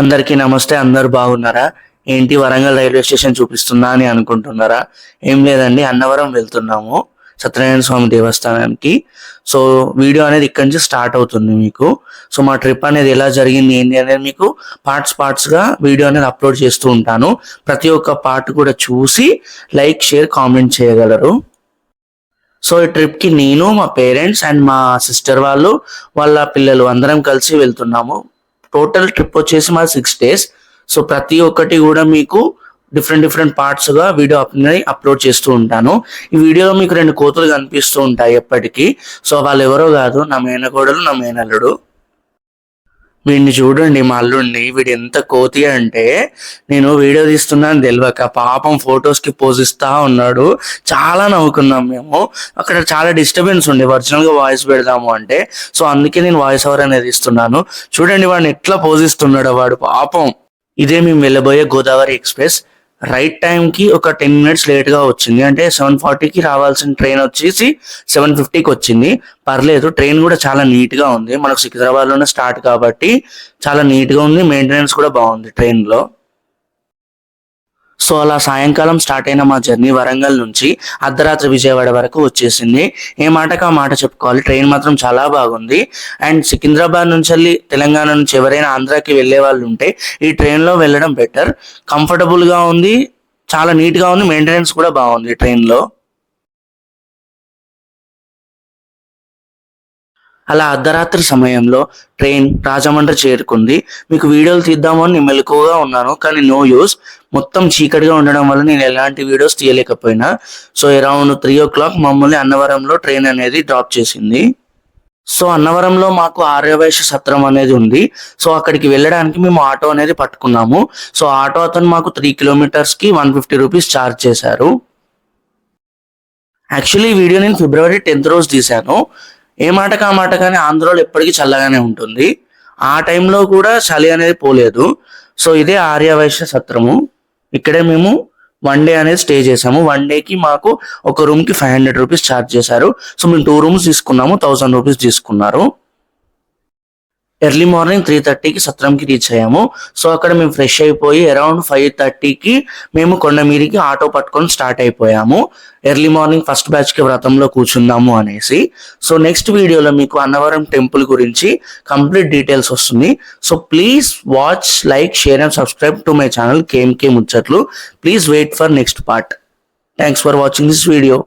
అందరికీ నమస్తే అందరు బాగున్నారా? ఏంటి వరంగల్ రైల్వే స్టేషన్ చూపిస్తున్నా అని అనుకుంటున్నారా? ఏం లేదండి అన్నవరం వెళ్తున్నాము సత్యనారాయణ స్వామి దేవస్థానానికి. సో వీడియో అనేది ఇక్కడి నుంచి స్టార్ట్ అవుతుంది మీకు. సో మా ట్రిప్ అనేది ఎలా జరిగింది ఏంటి అనేది మీకు పార్ట్స్ పార్ట్స్గా వీడియో అనేది అప్లోడ్ చేస్తూ ఉంటాను. ప్రతి ఒక్క పార్ట్ కూడా చూసి లైక్ షేర్ కామెంట్ చేయగలరు. సో ఈ ట్రిప్కి నేను మా పేరెంట్స్ అండ్ మా సిస్టర్ వాళ్ళు వాళ్ళ పిల్లలు అందరం కలిసి వెళ్తున్నాము. టోటల్ ట్రిప్ వచ్చేసి మా సిక్స్ డేస్ సో ప్రతి ఒక్కటి కూడా మీకు డిఫరెంట్ డిఫరెంట్ పార్ట్స్గా వీడియో అప్లోడ్ చేస్తూ ఉంటాను. ఈ వీడియోలో మీకు రెండు కోతులు కనిపిస్తూ ఉంటాయి ఎప్పటికీ. సో వాళ్ళు ఎవరో కాదు నా మేనకోడలు నా మేనల్లుడు. వీడిని చూడండి మా అల్లుడిని. వీడు ఎంత కోతి అంటే నేను వీడియో తీస్తున్నాను తెలియక పాపం ఫొటోస్కి పోజ్ ఇస్తా ఉన్నాడు. చాలా నవ్వుకున్నాం మేము. అక్కడ చాలా డిస్టర్బెన్స్ ఉండే. ఒరిజినల్గా వాయిస్ పెడదాము అంటే. సో అందుకే నేను వాయిస్ ఓవర్ అనేది ఇస్తున్నాను. చూడండి వాడిని ఎట్లా పోజ్ ఇస్తున్నాడు వాడు. పాపం. ఇదే మేము వెళ్ళబోయే గోదావరి ఎక్స్ప్రెస్ రైట్ టైం కి ఒక టెన్ మినిట్స్ లేట్గా వచ్చింది. అంటే సెవెన్ ఫార్టీకి రావాల్సిన ట్రైన్ వచ్చేసి సెవెన్ ఫిఫ్టీకి వచ్చింది. పర్లేదు ట్రైన్ కూడా చాలా నీట్గా ఉంది. మనకు సికింద్రాబాద్లోనే స్టార్ట్ కాబట్టి చాలా నీట్గా ఉంది. మెయింటెనెన్స్ కూడా బాగుంది ట్రైన్లో. సో అలా సాయంకాలం స్టార్ట్ అయిన మా జర్నీ వరంగల్ నుంచి అర్ధరాత్రి విజయవాడ వరకు వచ్చేసింది. ఏ మాటకు ఆ మాట చెప్పుకోవాలి? ట్రైన్ మాత్రం చాలా బాగుంది. అండ్ సికింద్రాబాద్ నుంచి వెళ్ళి తెలంగాణ నుంచి ఎవరైనా ఆంధ్రాకి వెళ్ళే వాళ్ళు ఉంటే ఈ ట్రైన్లో వెళ్ళడం బెటర్. కంఫర్టబుల్గా ఉంది. చాలా నీట్గా ఉంది. మెయింటెనెన్స్ కూడా బాగుంది ట్రైన్లో. అలా అర్ధరాత్రి సమయంలో ట్రైన్ రాజమండ్రి చేరుకుంది. మీకు వీడియోలు తీద్దామని నేను మెలకువగా ఉన్నాను. కానీ నో యూస్ మొత్తం చీకటిగా ఉండడం వల్ల నేను ఎలాంటి వీడియోస్ తీయలేకపోయినా. సో అరౌండ్ త్రీ ఓ క్లాక్ మమ్మల్ని అన్నవరంలో ట్రైన్ అనేది డ్రాప్ చేసింది. సో అన్నవరంలో మాకు ఆర్యవైశ్య సత్రం అనేది ఉంది. సో అక్కడికి వెళ్ళడానికి మేము ఆటో అనేది పట్టుకున్నాము. సో ఆటో అతను మాకు త్రీ కిలోమీటర్స్కి వన్ ఫిఫ్టీ రూపీస్ ఛార్జ్ చేశారు. యాక్చువల్లీ ఈ వీడియో నేను ఫిబ్రవరి టెన్త్ రోజు తీశాను. ఏ మాటకు ఆ మాట కానీ ఆంధ్రలో ఎప్పటికీ చల్లగానే ఉంటుంది. ఆ టైంలో కూడా చలి అనేది పోలేదు. సో ఇదే ఆర్యవైశ్య సత్రము. ఇక్కడే మేము వన్ డే అనేది స్టే చేసాము వన్ డేకి మాకు ఒక రూమ్కి ఫైవ్ హండ్రెడ్ రూపీస్ ఛార్జ్ చేశారు. సో మేము టూ రూమ్స్ తీసుకున్నాము థౌసండ్ రూపీస్ తీసుకున్నారు. ఎర్లీ మార్నింగ్ త్రీ థర్టీకి సత్రంకి రీచ్ అయ్యాము. సో అక్కడ మేము ఫ్రెష్ అయిపోయి అరౌండ్ ఫైవ్ థర్టీకి మేము కొండమీరికి ఆటో పట్టుకొని స్టార్ట్ అయిపోయాము. ఎర్లీ మార్నింగ్ ఫస్ట్ బ్యాచ్కి వ్రతంలో కూర్చుందాము అనేసి. సో నెక్స్ట్ వీడియోలో మీకు అన్నవరం టెంపుల్ గురించి కంప్లీట్ డీటెయిల్స్ వస్తుంది. So please watch like share and subscribe to my channel KMK ముచ్చట్లు please wait for next part thanks for watching this video